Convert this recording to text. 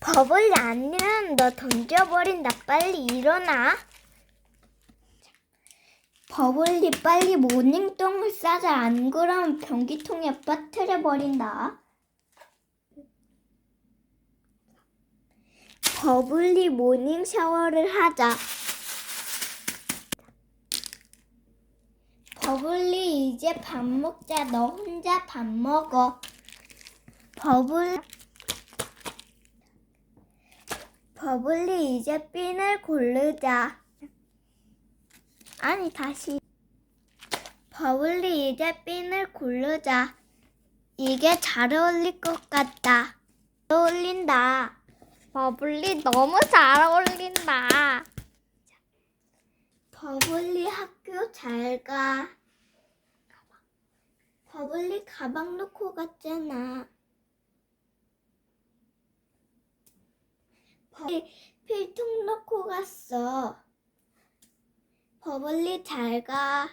버블리 아니면 너 던져버린다. 빨리 일어나. 버블리 빨리 모닝똥을 싸자. 안 그러면 변기통에 빠뜨려 버린다. 버블리 모닝 샤워를 하자. 버블리 이제 밥 먹자. 너 혼자 밥 먹어. 버블 버블리 이제 핀을 고르자. 아니 다시 버블리 이제 핀을 고르자. 이게 잘 어울릴 것 같다. 잘 어울린다. 버블리 너무 잘 어울린다. 버블리 학교 잘 가. 버블리 가방 놓고 갔잖아. 버블리 필통 놓고 갔어. 버블리 잘 가.